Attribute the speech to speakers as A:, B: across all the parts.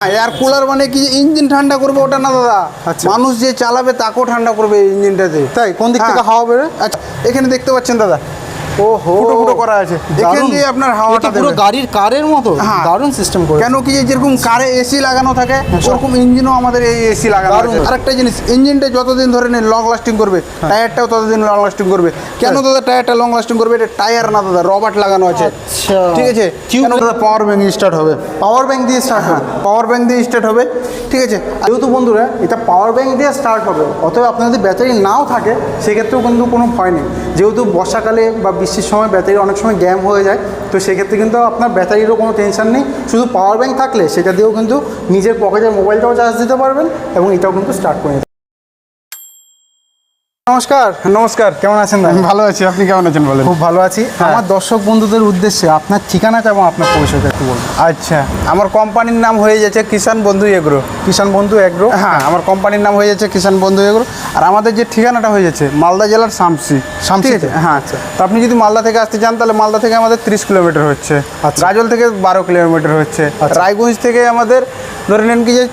A: Air cooler মানে কি engine ঠান্ডা করবে ওটা না দাদা?
B: আচ্ছা।
A: মানুষ যে চালাবে তাকেও ঠান্ডা করবে ইঞ্জিনটাতে।
B: তাই? কোন দিক থেকে
A: হ্যাঁ।
B: হাওয়া বেরোয়?
A: আচ্ছা এখানে দেখতে পাচ্ছেন দাদা।
B: ওহো
A: ফুটো ফুটো করা আছে। এখান
B: দারুণ।
A: দিয়ে আপনার হাওয়াটা
B: পুরো গাড়ির কারের মতো
A: হ্যাঁ।
B: দারুণ সিস্টেম করে।
A: কেন কি যে যেরকম কারে এসি লাগানো থাকে ওরকম ইঞ্জিনও আমাদের এই এসি লাগানো। আছে। আরেকটা জিনিস ইঞ্জিনটা যতদিন ধরে লং লাস্টিং করবে
B: হ্যাঁ।
A: টায়ারটাও ততদিন লং লাস্টিং করবে। কেন দাদা টায়ারটা লং লাস্টিং করবে? এটা টায়ার না দাদা রবার্ট লাগানো আছে।
B: আচ্ছা।
A: ঠিক আছে?
B: Tube-
A: কেন দাদা পাওয়ার ব্যাংক স্টার্ট হবে।
B: পাওয়ার ব্যাংক দিয়ে স্টার্ট হবে।
A: পাওয়ার ব্যাংক দিয়ে স্টার্ট হবে। ঠিক আছে?
B: যেহেতু বন্ধুরা এটা পাওয়ার ব্যাংক দিয়ে স্টার্ট হবে। অতএব আপনার যদি ব্যাটারি নাও থাকে সেক্ষেত্রেও কিন্তু কোনো ভয় নেই। যেহেতু বর্ষাকালে বা বৃষ্টির সময় ব্যাটারি অনেক সময় গ্যাম হয়ে যায়। তো সেক্ষেত্রে কিন্তু আপনার ব্যাটারিরও কোনো টেনশন নেই। শুধু পাওয়ার ব্যাঙ্ক থাকলে সেটা দিয়েও কিন্তু নিজের পকেটের মোবাইলটাও চার্জ দিতে পারবেন এবং এটাও কিন্তু স্টার্ট করে নমস্কার।
A: নমস্কার
B: কেমন আছেন আমি
A: ভালো আছি আপনি কেমন আছেন বলেন?
B: খুব ভালো আছি। আমার দর্শক বন্ধুদের উদ্দেশ্যে আপনার ঠিকানাটা এবং আপনার পরিচয়টা একটু বলুন।
A: আচ্ছা আমার কোম্পানির নাম হয়ে যাচ্ছে কিষান বন্ধু এগ্রো।
B: কিষাণ বন্ধু এগ্রো?
A: হ্যাঁ আমার কোম্পানির নাম হয়ে যাচ্ছে কিষান বন্ধু এগ্রো। আর আমাদের যে ঠিকানাটা হয়ে যাচ্ছে মালদা জেলার শামসি। আছে? হ্যাঁ আচ্ছা। তো আপনি যদি মালদা থেকে আসতে চান তাহলে মালদা থেকে আমাদের তিরিশ কিলোমিটার হচ্ছে।
B: আচ্ছা।
A: গাজল থেকে বারো কিলোমিটার হচ্ছে।
B: আচ্ছা।
A: রায়গঞ্জ থেকে আমাদের ধরে নেন কি যে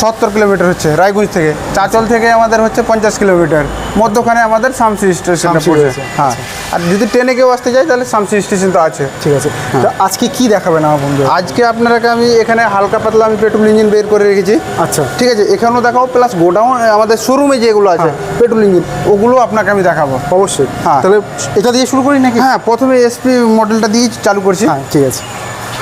A: সত্তর কিলোমিটার হচ্ছে রায়গঞ্জ থেকে। চাচল থেকে আমাদের হচ্ছে পঞ্চাশ কিলোমিটার। মধ্যখানে আমাদের শামসি স্টেশনটা
B: শামসি
A: পড়ছে। হ্যাঁ। আর যদি ট্রেনে কেউ আসতে চায় তাহলে শামসি স্টেশন তো আছে।
B: ঠিক আছে। তো আজকে কি দেখাবেন আমার বন্ধু
A: আজকে আপনারাকে আমি এখানে হালকা পাতলা আমি পেট্রোল ইঞ্জিন বের করে রেখেছি।
B: আচ্ছা।
A: ঠিক আছে? এখানেও দেখাবো প্লাস গোডাউন আমাদের শোরুমে যেগুলো আছে পেট্রোল ইঞ্জিন ওগুলো আপনাকে আমি দেখাবো।
B: অবশ্যই।
A: হ্যাঁ।
B: তাহলে এটা দিয়ে শুরু করি নাকি?
A: হ্যাঁ প্রথমে এসপি মডেলটা দিয়ে চালু করছি।
B: হ্যাঁ ঠিক আছে।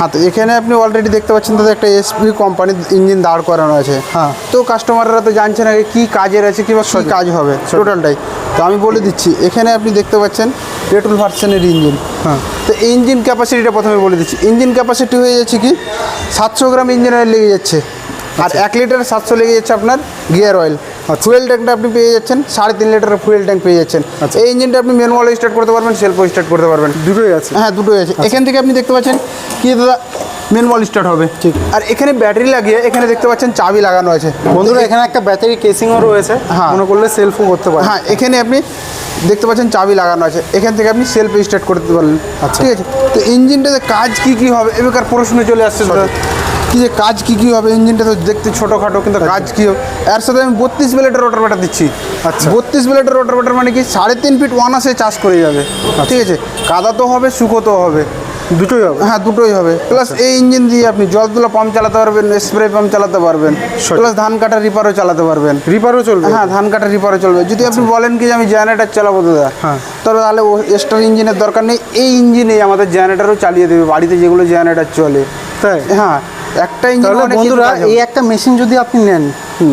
A: হ্যাঁ তো এখানে আপনি অলরেডি দেখতে পাচ্ছেন তাদের একটা এসপি কোম্পানির ইঞ্জিন দাঁড় করানো আছে।
B: হ্যাঁ।
A: তো কাস্টমাররা তো জানছে না কি কাজের আছে কিংবা কী কাজ হবে টোটালটাই তো আমি বলে দিচ্ছি এখানে আপনি দেখতে পাচ্ছেন পেট্রোল ভার্সনের ইঞ্জিন
B: হ্যাঁ।
A: তো ইঞ্জিন ক্যাপাসিটিটা প্রথমে বলে দিচ্ছি। ইঞ্জিন ক্যাপাসিটি হয়ে যাচ্ছে কি সাতশো গ্রাম ইঞ্জিন অয়েল লেগে যাচ্ছে। আর এক লিটার সাতশো লেগে যাচ্ছে আপনার গিয়ার অয়েল ফুয়েল ট্যাঙ্কটা আপনি পেয়ে যাচ্ছেন সাড়ে তিন লিটারের ফুয়েল ট্যাঙ্ক পেয়ে যাচ্ছেন।
B: আচ্ছা।
A: এই ইঞ্জিনটা আপনি ম্যানুয়ালও স্টার্ট করতে পারবেন সেলফও স্টার্ট করতে পারবেন।
B: দুটোই আছে।
A: হ্যাঁ দুটোই আছে। এখান থেকে আপনি দেখতে পাচ্ছেন কি দাদা ম্যানুয়াল স্টার্ট হবে।
B: ঠিক।
A: আর এখানে ব্যাটারি লাগিয়ে এখানে দেখতে পাচ্ছেন চাবি লাগানো আছে।
B: বন্ধুরা এখানে একটা ব্যাটারি কেসিংও রয়েছে।
A: হ্যাঁ।
B: মনে করলে সেলফও করতে পারে
A: হ্যাঁ এখানে আপনি দেখতে পাচ্ছেন চাবি লাগানো আছে। এখান থেকে আপনি সেলফ স্টার্ট করতে পারলেন।
B: আচ্ছা।
A: ঠিক আছে? তো ইঞ্জিনটাতে কাজ কি কি হবে? এবার প্রশ্ন চলে আসছে কি যে কাজ কি কি হবে ইঞ্জিনটা তো দেখতে ছোটোখাটো কিন্তু কাজ কি হবে? এর সাথে আমি বত্রিশ ব্লেডের রোটার ব্যাটার দিচ্ছি।
B: আচ্ছা।
A: বত্রিশ ব্লেডের রোটার ব্যাটার মানে কি? সাড়ে তিন ফিট ওয়ান আসে চাষ করে যাবে। ঠিক আছে? কাদা তো হবে শুকোতেও হবে।
B: দুটোই হবে?
A: হ্যাঁ দুটোই হবে। প্লাস এই ইঞ্জিন দিয়ে আপনি জল তোলা পাম্প চালাতে পারবেন স্প্রে পাম্প চালাতে পারবেন। প্লাস ধান কাটা রিপারও চালাতে পারবেন।
B: রিপারও চলবে?
A: হ্যাঁ ধান কাটা রিপারও চলবে। যদি আপনি বলেন কি যে আমি জেনারেটার চালাবো দাদা
B: হ্যাঁ।
A: তবে তাহলে ও এক্সট্রা ইঞ্জিনের দরকার নেই। এই ইঞ্জিনেই আমাদের জেনারেটারও চালিয়ে দেবে। বাড়িতে যেগুলো জেনারেটার চলে।
B: তাই?
A: হ্যাঁ। একটা ইঞ্জিন
B: বন্ধুরা এই একটা মেশিন যদি আপনি নেন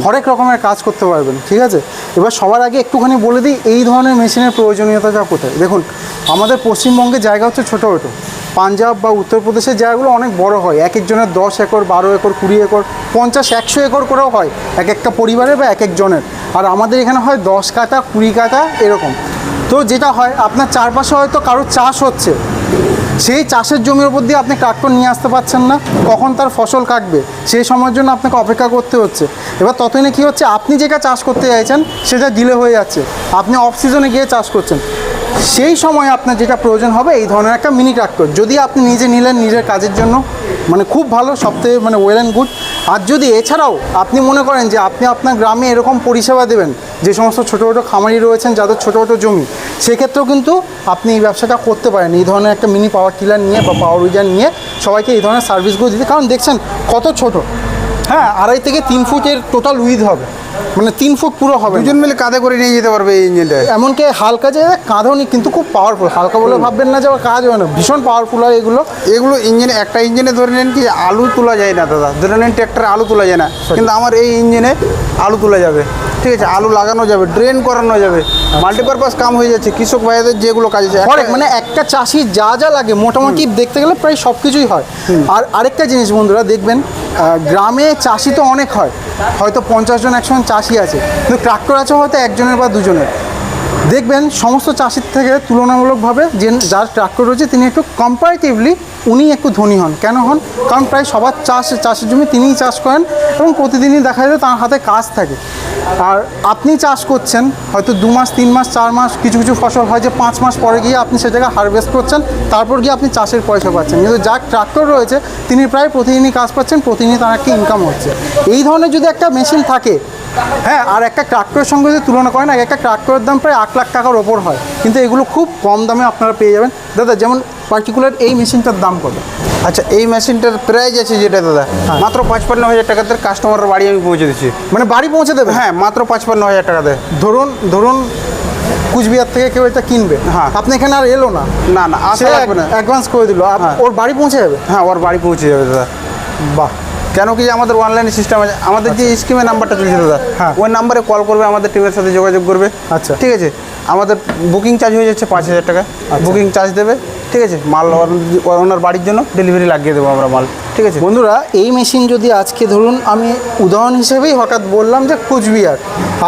B: হরেক রকমের কাজ করতে পারবেন ঠিক আছে? এবার সবার আগে একটুখানি বলে দিই এই ধরনের মেশিনের প্রয়োজনীয়তাটা কোথায়? দেখুন আমাদের পশ্চিমবঙ্গের জায়গা হচ্ছে ছোটো ছোটো। পাঞ্জাব বা উত্তরপ্রদেশের জায়গাগুলো অনেক বড় হয়। এক একজনের দশ একর বারো একর কুড়ি একর পঞ্চাশ একশো একর করেও হয় এক একটা পরিবারের বা এক একজনের। আর আমাদের এখানে হয় দশ কাটা কুড়ি কাটা এরকম। তো যেটা হয় আপনার চারপাশে হয়তো কারোর চাষ হচ্ছে। সেই চাষের জমির উপর দিয়ে আপনি ট্রাক্টর নিয়ে আসতে পারছেন না, কখন তার ফসল কাটবে, সেই সময়ের জন্য আপনাকে অপেক্ষা করতে হচ্ছে। এবার ততদিনে কী হচ্ছে, আপনি যেটা চাষ করতে চাইছেন, সেটা ডিলে হয়ে যাচ্ছে। আপনি অফ সিজনে গিয়ে চাষ করছেন। সেই সময় আপনার যেটা প্রয়োজন হবে, এই ধরনের একটা মিনি ট্রাক্টর যদি আপনি নিজে নিলেন নিজের কাজের জন্য মানে খুব ভালো, সবথেকে মানে ওয়েল অ্যান্ড গুড আর যদি এছাড়াও আপনি মনে করেন যে আপনি আপনার গ্রামে এরকম পরিষেবা দেবেন, যে সমস্ত ছোটো ছোটো খামারি রয়েছেন যাদের ছোটো ছোটো জমি, সেক্ষেত্রেও কিন্তু আপনি এই ব্যবসাটা করতে পারেন। এই ধরনের একটা মিনি পাওয়ার টিলার নিয়ে বা পাওয়ার উইজার নিয়ে সবাইকে এই ধরনের সার্ভিসগুলো দিতে। কারণ দেখছেন, কত ছোট? হ্যাঁ আড়াই থেকে তিন ফুটের টোটাল উইথ হবে। মানে তিন ফুট পুরো হবে।
A: দুজন মিলে কাঁধে করে নিয়ে যেতে পারবে এই ইঞ্জিনটা।
B: এমনকি হালকা যে কাঁধেও নি কিন্তু খুব পাওয়ারফুল হালকা বলে ভাববেন না যে আবার কাজ হয় না ভীষণ পাওয়ারফুল হয় এগুলো।
A: এগুলো ইঞ্জিনে একটা ইঞ্জিনে ধরে নেন কি আলু তোলা যায় না দাদা। ধরে নেন ট্র্যাক্টরে আলু তোলা যায় না। কিন্তু আমার এই ইঞ্জিনে আলু তোলা যাবে। ঠিক আছে আলু লাগানো যাবে ড্রেন করানো যাবে। মাল্টিপারপাস কাম হয়ে যাচ্ছে কৃষক ভাইদের যেগুলো কাজ আছে
B: মানে একটা চাষি যা যা লাগে মোটামুটি দেখতে গেলে প্রায় সব কিছুই হয় আর আরেকটা জিনিস বন্ধুরা দেখবেন গ্রামে চাষি তো অনেক হয়। হয়তো পঞ্চাশ জন একশো চাষি আছে। কিন্তু ট্রাক্টর আছে হয়তো একজনের বা দুজনের। দেখবেন সমস্ত চাষির থেকে তুলনামূলকভাবে যে যার ট্রাক্টর রয়েছে, তিনি একটু কম্পারেটিভলি উনি একটু ধনী হন। কেন হন? কারণ প্রায় সবার চাষ, চাষের জমি তিনিই চাষ করেন এবং প্রতিদিনই দেখা যায় তার হাতে কাজ থাকে। আর আপনি চাষ করছেন, হয়তো দু মাস, তিন মাস, চার মাস, কিছু কিছু ফসল হয় যে পাঁচ মাস পরে গিয়ে আপনি সেটাকে হারভেস্ট করছেন, তারপর গিয়ে আপনি চাষের পয়সা পাচ্ছেন। কিন্তু যার ট্রাক্টর রয়েছে, তিনি প্রায় প্রতিদিনই কাজ পাচ্ছেন, প্রতিদিনই তার একটা ইনকাম হচ্ছে। এই ধরনের যদি একটা মেশিন থাকে হ্যাঁ আর একটা ট্রাক্টরের সঙ্গে যদি তুলনা করেন এক একটা ট্রাক্টরের দাম প্রায় আট লাখ টাকার ওপর হয়। কিন্তু এগুলো খুব কম দামে আপনারা পেয়ে যাবেন। দাদা যেমন পার্টিকুলার এই মেশিনটার দাম কত?
A: আচ্ছা এই মেশিনটার প্রাইস আছে যেটা দাদা মাত্র পাঁচপান্ন হাজার টাকাতে কাস্টমারের বাড়ি আমি পৌঁছে দিচ্ছি।
B: মানে বাড়ি পৌঁছে দেবে?
A: হ্যাঁ মাত্র পাঁচপান্ন হাজার টাকাতে
B: ধরুন ধরুন কুচবিহার থেকে কেউ এটা কিনবে।
A: হ্যাঁ।
B: আপনি এখানে আর এলো না।
A: না না
B: সে
A: আসা লাগবে না।
B: অ্যাডভান্স করে দিল।
A: হ্যাঁ।
B: ওর বাড়ি পৌঁছে যাবে?
A: হ্যাঁ ওর বাড়ি পৌঁছে যাবে দাদা।
B: বাহ।
A: কেন কি আমাদের অনলাইন সিস্টেম আছে? আমাদের যে স্কিমের নাম্বারটা চলছে দাদা
B: হ্যাঁ।
A: ওই নাম্বারে কল করবে আমাদের টিমের সাথে যোগাযোগ করবে।
B: আচ্ছা।
A: ঠিক আছে? আমাদের বুকিং চার্জ হয়ে যাচ্ছে পাঁচ হাজার টাকা। বুকিং চার্জ দেবে। ঠিক আছে? মাল ওনার বাড়ির জন্য ডেলিভারি লাগিয়ে দেবো আমরা মাল। ঠিক আছে?
B: বন্ধুরা এই মেশিন যদি আজকে ধরুন আমি উদাহরণ হিসেবেই হঠাৎ বললাম যে কুচবিহার।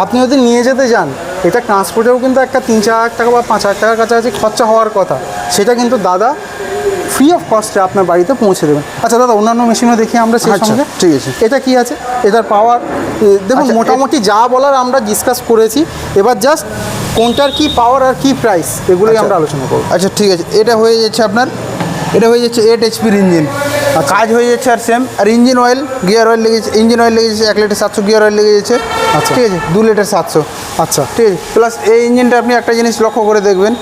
B: আপনি যদি নিয়ে যেতে যান এটা ট্রান্সপোর্টেও কিন্তু একটা তিন চার হাজার টাকা বা পাঁচ হাজার টাকার কাছাকাছি খরচা হওয়ার কথা। সেটা কিন্তু দাদা ফ্রি অফ কস্টে আপনার বাড়িতে পৌঁছে দেবেন। আচ্ছা দাদা অন্যান্য মেশিনও দেখি আমরা সেই
A: আচ্ছা,
B: সঙ্গে।
A: ঠিক আছে।
B: এটা কি আছে? এটার পাওয়ার দেখুন
A: আচ্ছা,
B: মোটামুটি যা বলার আমরা ডিসকাস করেছি। এবার জাস্ট কোনটার কি পাওয়ার আর কি প্রাইস এগুলোই আমরা আলোচনা করব।
A: আচ্ছা ঠিক আছে। এটা হয়ে যাচ্ছে আপনার এটা হয়ে যাচ্ছে এইট এইচপির ইঞ্জিন কাজ হয়ে যাচ্ছে আর সেম আর ইঞ্জিন অয়েল গিয়ার অয়েল লেগেছে ইঞ্জিন অয়েল লেগেছে এক লিটার সাতশো গিয়ার অয়েল লেগে যাচ্ছে।
B: আচ্ছা।
A: ঠিক আছে দু লিটার সাতশো।
B: আচ্ছা।
A: ঠিক আছে। প্লাস এই ইঞ্জিনটা আপনি একটা জিনিস লক্ষ্য করে দেখবেন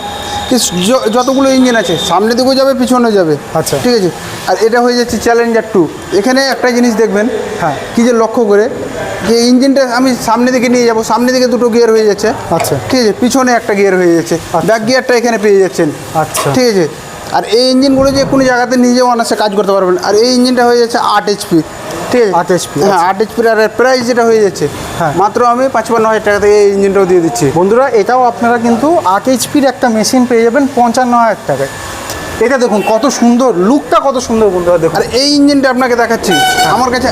A: যতগুলো ইঞ্জিন আছে সামনে দিকেও যাবে পিছনে যাবে।
B: আচ্ছা।
A: ঠিক আছে? আর এটা হয়ে যাচ্ছে চ্যালেঞ্জার টু এখানে একটা জিনিস দেখবেন
B: হ্যাঁ।
A: কি যে লক্ষ্য করে যে ইঞ্জিনটা আমি সামনে দিকে নিয়ে যাব সামনে দিকে দুটো গিয়ার হয়ে যাচ্ছে।
B: আচ্ছা।
A: ঠিক আছে? পিছনে একটা গিয়ার হয়ে যাচ্ছে। ব্যাক গিয়ারটা এখানে পেয়ে যাচ্ছেন।
B: আচ্ছা।
A: ঠিক আছে? আর এই ইঞ্জিনগুলো যে কোনো জায়গাতে নিজে অনার্সে কাজ করতে পারবেন। আর এই ইঞ্জিনটা হয়ে যাচ্ছে আট এইচপি ঠিক আছে।
B: 8 HP,
A: হ্যাঁ
B: আচ্ছা।
A: আট এইচপির আর প্রাইস যেটা হয়ে যাচ্ছে
B: হ্যাঁ।
A: মাত্র আমি পাঁচপান্ন হাজার টাকা থেকে এই ইঞ্জিনটাও দিয়ে দিচ্ছি।
B: বন্ধুরা এটাও আপনারা কিন্তু আট এইচপির একটা মেশিন পেয়ে যাবেন পঞ্চান্ন হাজার টাকায়। এটা দেখুন কত সুন্দর লুকটা কত সুন্দর বন্ধুরা দেখুন।
A: আর এই ইঞ্জিনটা আপনাকে দেখাচ্ছি। আমার কাছে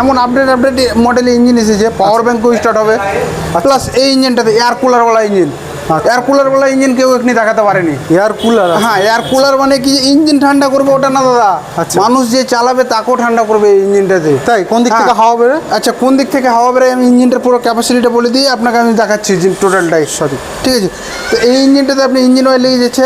A: এমন আপডেট আপডেট মডেলের ইঞ্জিন এসেছে পাওয়ার ব্যাঙ্কও স্টার্ট হবে। প্লাস এই ইঞ্জিনটাতে এয়ার কুলারওয়ালা ইঞ্জিন এয়ার কুলারওয়ালা ইঞ্জিন কেউ এখানে দেখাতে পারেনি।
B: এয়ার কুলার
A: হ্যাঁ এয়ার কুলার মানে কি? ইঞ্জিন ঠান্ডা করবে ওটা না দাদা?
B: আচ্ছা।
A: মানুষ যে চালাবে তাকেও ঠান্ডা করবে এই ইঞ্জিনটাতে
B: তাই? কোন দিক থেকে
A: হ্যাঁ।
B: হাওয়া বেরোয়?
A: আচ্ছা কোন দিক থেকে হাওয়া বেরোয় আমি ইঞ্জিনটার পুরো ক্যাপাসিটিটা বলে দিয়ে আপনাকে আমি দেখাচ্ছি টোটালটাই
B: সরি
A: ঠিক আছে? তো এই ইঞ্জিনটাতে আপনি ইঞ্জিন অয়েল লেগে যাচ্ছে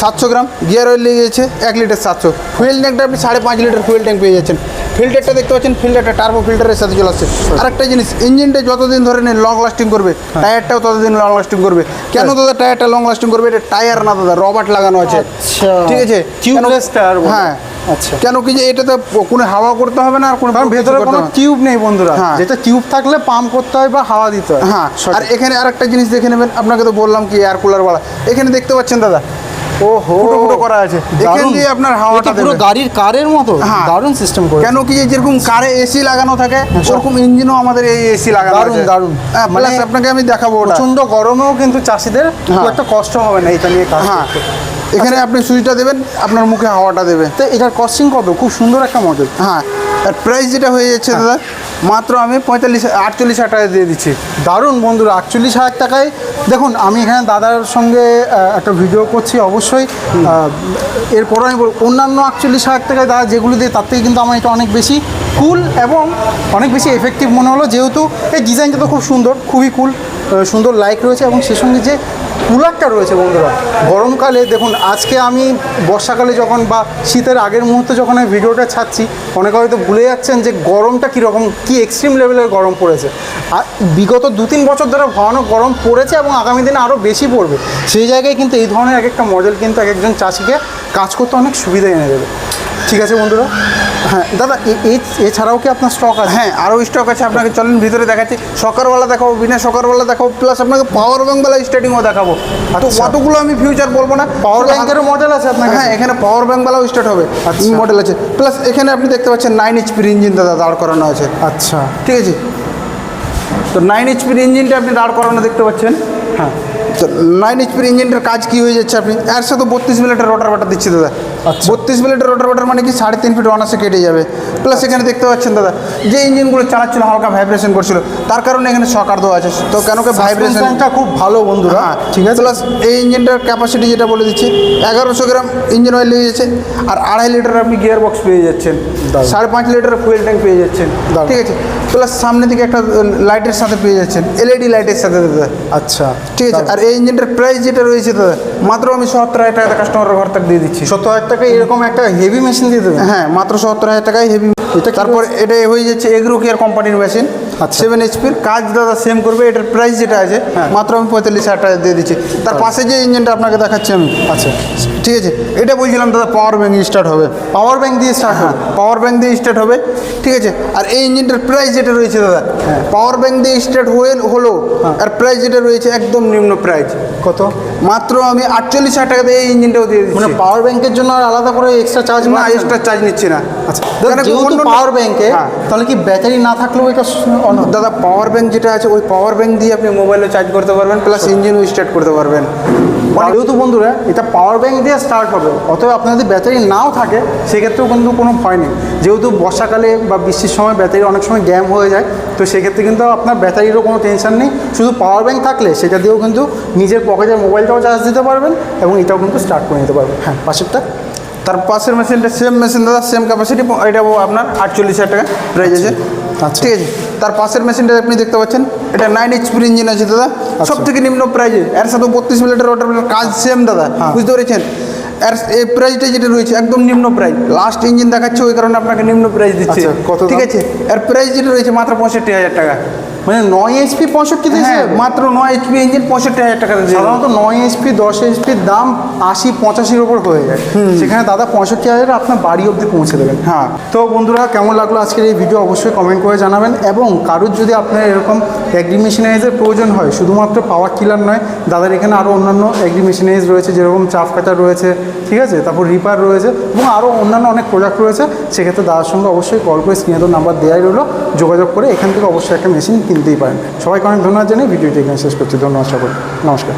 A: সাতশো গ্রাম গিয়ার অয়েল লেগে যাচ্ছে এক লিটার সাতশো। ফুয়েল ট্যাঙ্কটা আপনি সাড়ে পাঁচ লিটার ফুয়েল ট্যাঙ্ক পেয়ে যাচ্ছেন। ফিল্টারটা দেখতে পাচ্ছেন ফিল্টারটা টার্বো ফিল্টারের সাথে চলে আসছে। আরেকটা জিনিস ইঞ্জিনটা যতদিন ধরে নিন লং লাস্টিং করবে টায়ারটাও ততদিন লং লাস্টিং করবে। কেন দাদা টায়ারটা লং লাস্টিং করবে? এটা টায়ার না দাদা রবার্ট লাগানো আছে।
B: আচ্ছা।
A: ঠিক আছে। হ্যাঁ।
B: আচ্ছা।
A: কেন কি যে এটাতে কোনো হাওয়া করতে হবে না আর কোনো
B: ভেতরে কোনো টিউব নেই বন্ধুরা।
A: হ্যাঁ।
B: যেটা টিউব থাকলে পাম্প করতে হয় বা হাওয়া দিতে হয়।
A: হ্যাঁ। আর এখানে আরেকটা জিনিস দেখে নেবেন আপনাকে তো বললাম কি এয়ার কুলার বালা এখানে দেখতে পাচ্ছেন দাদা
B: ওহো
A: ফুটো ফুটো করা আছে এখান। দিয়ে আপনার হাওয়াটা
B: পুরো গাড়ির কারের মতো
A: হ্যাঁ।
B: দারুণ সিস্টেম করে
A: কেন কি যেরকম কারে এসি লাগানো থাকে ওরকম ইঞ্জিনও আমাদের এই এসি লাগানো
B: দারুণ, দারুণ।
A: হ্যাঁ
B: মানে
A: প্লাস আপনাকে আমি দেখাবো
B: প্রচণ্ড গরমেও কিন্তু চাষিদের খুব
A: হ্যাঁ।
B: একটা কষ্ট হবে না এটা নিয়ে কাজ
A: হ্যাঁ। এখানে আপনি সুইচটা দেবেন আপনার মুখে হাওয়াটা দেবে।
B: তো এটার কস্টিং কত? খুব সুন্দর একটা মডেল
A: হ্যাঁ আর প্রাইস যেটা হয়ে যাচ্ছে দাদা মাত্র আমি পঁয়তাল্লিশ আটচল্লিশ হাজার টাকা দিয়ে দিচ্ছি।
B: দারুণ বন্ধুরা আটচল্লিশ হাজার টাকায়। দেখুন আমি এখানে দাদার সঙ্গে একটা ভিডিও করছি অবশ্যই। এরপরে আমি বলব, অন্যান্য আটচল্লিশ হাজার টাকায় দাদা যেগুলো দিয়ে তার থেকে কিন্তু আমার এটা অনেক বেশি কুল এবং অনেক বেশি এফেক্টিভ মনে হলো। যেহেতু এই ডিজাইনটা তো খুব সুন্দর খুবই কুল সুন্দর লাইক রয়েছে এবং সে সঙ্গে যে কুলারটা রয়েছে বন্ধুরা। গরমকালে দেখুন, আজকে আমি বর্ষাকালে যখন বা শীতের আগের মুহূর্তে যখন আমি ভিডিওটা ছাড়ছি, অনেকে হয়তো ভুলে যাচ্ছেন যে গরমটা কীরকম, কী এক্সট্রিম লেভেলের গরম পড়েছে। আর বিগত দু তিন বছর ধরে ভয়ানক গরম পড়েছে এবং আগামী দিনে আরও বেশি পড়বে। সেই জায়গায় কিন্তু এই ধরনের এক একটা মডেল কিন্তু এক একজন চাষিকে কাজ করতে অনেক সুবিধা এনে দেবে। ঠিক আছে বন্ধুরা? হ্যাঁ দাদা এছাড়াও কি আপনার স্টক আছে?
A: হ্যাঁ আরও স্টক আছে আপনাকে চলেন ভিতরে দেখাচ্ছি। সকালবেলা দেখাবো বিনা সকালবেলা দেখাবো প্লাস আপনাকে পাওয়ার ব্যাঙ্কবেলা স্টার্টিংও দেখাবো। তো
B: আচ্ছা।
A: অতগুলো আমি ফিউচার বলব না।
B: পাওয়ার ব্যাঙ্কেরও মডেল আছে আপনার
A: হ্যাঁ এখানে পাওয়ার ব্যাঙ্কবেলাও স্টার্ট হবে।
B: আচ্ছা।
A: মডেল আছে। প্লাস এখানে আপনি দেখতে পাচ্ছেন নাইন এইচপির ইঞ্জিন দাদা দাঁড় করানো আছে।
B: আচ্ছা।
A: ঠিক আছে? তো নাইন এইচপির ইঞ্জিনটা আপনি দাঁড় করানো দেখতে পাচ্ছেন।
B: হ্যাঁ।
A: তো নাইন এইচপির ইঞ্জিনটার কাজ কি হয়ে যাচ্ছে আপনি? এর সাথে বত্রিশ মিনিটের রোটার বাটার দিচ্ছি দাদা।
B: আচ্ছা।
A: বত্রিশ মিনিটের রোটার বাটার মানে কি? সাড়ে তিন ফিট অনার্সে কেটে যাবে। প্লাস এখানে দেখতে পাচ্ছেন দাদা যে ইঞ্জিনগুলো চালাচ্ছিল হালকা ভাইব্রেশন করছিল তার কারণে এখানে সকার দেওয়া আছে। তো কেন কি ভাইব্রেশন
B: সাসপেনশনটা খুব ভালো বন্ধুরা।
A: হ্যাঁ
B: ঠিক আছে।
A: প্লাস এই ইঞ্জিনটার ক্যাপাসিটি যেটা বলে দিচ্ছি এগারোশো গ্রাম ইঞ্জিন অয়েল লেগে যাচ্ছে আর আড়াই লিটার আপনি গিয়ার বক্স পেয়ে যাচ্ছেন। সাড়ে পাঁচ লিটার ফুয়েল ট্যাঙ্ক পেয়ে যাচ্ছেন। ঠিক আছে? প্লাস সামনে দিকে একটা লাইটের সাথে পেয়ে যাচ্ছেন এলইডি লাইটের সাথে দাদা।
B: আচ্ছা।
A: ঠিক আছে? আর এই ইঞ্জিনটার প্রাইস যেটা রয়েছে দাদা মাত্র আমি সত্তর হাজার টাকা কাস্টমারের ঘর থেকে দিয়ে দিচ্ছি।
B: সত্তর হাজার টাকা এরকম একটা হেভি মেশিন দিয়ে দেবেন?
A: হ্যাঁ মাত্র সত্তর হাজার টাকায় হেভি
B: এটা
A: তারপর এটা হয়ে যাচ্ছে এগ্রো কেয়ার কোম্পানির মেশিন। সেভেন এইচপির কাজ দাদা সেম করবে এটার প্রাইস যেটা আছে
B: হ্যাঁ।
A: মাত্র আমি পঁয়তাল্লিশ হাজার টাকা দিয়ে দিচ্ছি। তার পাশে যে ইঞ্জিনটা আপনাকে দেখাচ্ছি আমি।
B: আচ্ছা।
A: ঠিক আছে এটা বলছিলাম দাদা পাওয়ার ব্যাঙ্ক স্টার্ট হবে।
B: পাওয়ার ব্যাঙ্ক দিয়ে স্টার্ট
A: হ্যাঁ
B: হবে?
A: পাওয়ার ব্যাঙ্ক দিয়ে স্টার্ট হবে। ঠিক আছে আর এই ইঞ্জিনটার প্রাইস যেটা রয়েছে দাদা
B: হ্যাঁ।
A: পাওয়ার ব্যাঙ্ক দিয়ে স্টার্ট হয়ে হলো
B: হ্যাঁ।
A: আর প্রাইস যেটা রয়েছে একদম নিম্ন প্রাইস
B: কত?
A: মাত্র আমি আটচল্লিশ হাজার টাকা দিয়ে এই ইঞ্জিনটাও দিয়ে দিচ্ছি।
B: মানে পাওয়ার ব্যাংকের জন্য আর আলাদা করে এক্সট্রা চার্জ
A: না এক্সট্রা চার্জ নিচ্ছি না।
B: আচ্ছা যেহেতু পাওয়ার ব্যাংকে। তাহলে কি ব্যাটারি না থাকলেও এটা
A: দাদা পাওয়ার ব্যাঙ্ক যেটা আছে ওই পাওয়ার ব্যাঙ্ক দিয়ে আপনি মোবাইলে চার্জ করতে পারবেন প্লাস ইঞ্জিনও স্টার্ট করতে পারবেন।
B: মানে যেহেতু বন্ধুরা এটা পাওয়ার ব্যাংক দিয়ে স্টার্ট হবে। অতএব আপনার যদি ব্যাটারি নাও থাকে সেক্ষেত্রেও কিন্তু কোনো ভয় নেই। যেহেতু বর্ষাকালে বা বৃষ্টির সময় ব্যাটারি অনেক সময় গ্যাম হয়ে যায় তো সেক্ষেত্রে কিন্তু আপনার ব্যাটারিরও কোনো টেনশন নেই। শুধু পাওয়ার ব্যাংক থাকলে সেটা দিয়েও কিন্তু নিজের পকেটের মোবাইলটাও চার্জ দিতে পারবেন এবং এটাও কিন্তু স্টার্ট করে নিতে পারবেন। হ্যাঁ পাশেরটা।
A: তার পাশের মেশিনটা সেম মেশিন দাদা সেম ক্যাপাসিটি এটাও আপনার আটচল্লিশ হাজার টাকা প্রাইস আছে।
B: আচ্ছা।
A: ঠিক আছে। তার পাশের মেশিনটা আপনি দেখতে পাচ্ছেন এটা নাইন এইচপির ইঞ্জিন আছে দাদা।
B: আচ্ছা।
A: সব থেকে নিম্ন প্রাইজে এর সাথে বত্রিশ মিলিটার ওটার কাজ সেম দাদা।
B: হ্যাঁ।
A: বুঝতে পেরেছেন? এর এই প্রাইসটা যেটা রয়েছে একদম নিম্ন প্রাইস লাস্ট ইঞ্জিন দেখাচ্ছে ওই কারণে আপনাকে নিম্ন প্রাইস দিচ্ছে।
B: আচ্ছা, কত
A: ঠিক আছে? এর প্রাইস যেটা রয়েছে মাত্র পঁয়ষট্টি হাজার টাকা।
B: মানে নয় এইচপি পঁয়ষট্টি দিয়েছে?
A: হ্যাঁ মাত্র নয় এইচপি ইঞ্জিন পঁয়ষট্টি হাজার টাকা দিয়ে
B: সাধারণত নয় এইচপি দশ এইচপির দাম আশি পঁচাশির ওপর হয়ে যায়। সেখানে দাদা পঁয়ষট্টি হাজার আপনার বাড়ি অবধি পৌঁছে দেবেন।
A: হ্যাঁ।
B: তো বন্ধুরা কেমন লাগল আজকের এই ভিডিও অবশ্যই কমেন্ট করে জানাবেন। এবং কারোর যদি আপনার এরকম অ্যাগ্রি মেশিনারিজের প্রয়োজন হয় শুধুমাত্র পাওয়ার কিলার নয় দাদার এখানে আরও অন্যান্য অ্যাগ্রি মেশিনারিজ রয়েছে যেরকম চাপ কাটার রয়েছে ঠিক আছে? তারপর রিপার রয়েছে এবং আরও অন্যান্য অনেক প্রোডাক্ট রয়েছে। সেক্ষেত্রে দাদার সঙ্গে অবশ্যই কল করে স্ক্রিনে তো নাম্বার দেওয়াই রইল। যোগাযোগ করে এখান থেকে অবশ্যই একটা মেশিন কিনতেই পারেন। সবাইকে অনেক ধন্যবাদ জানিয়ে ভিডিওটি এখানে শেষ করছি। ধন্যবাদ সকল নমস্কার।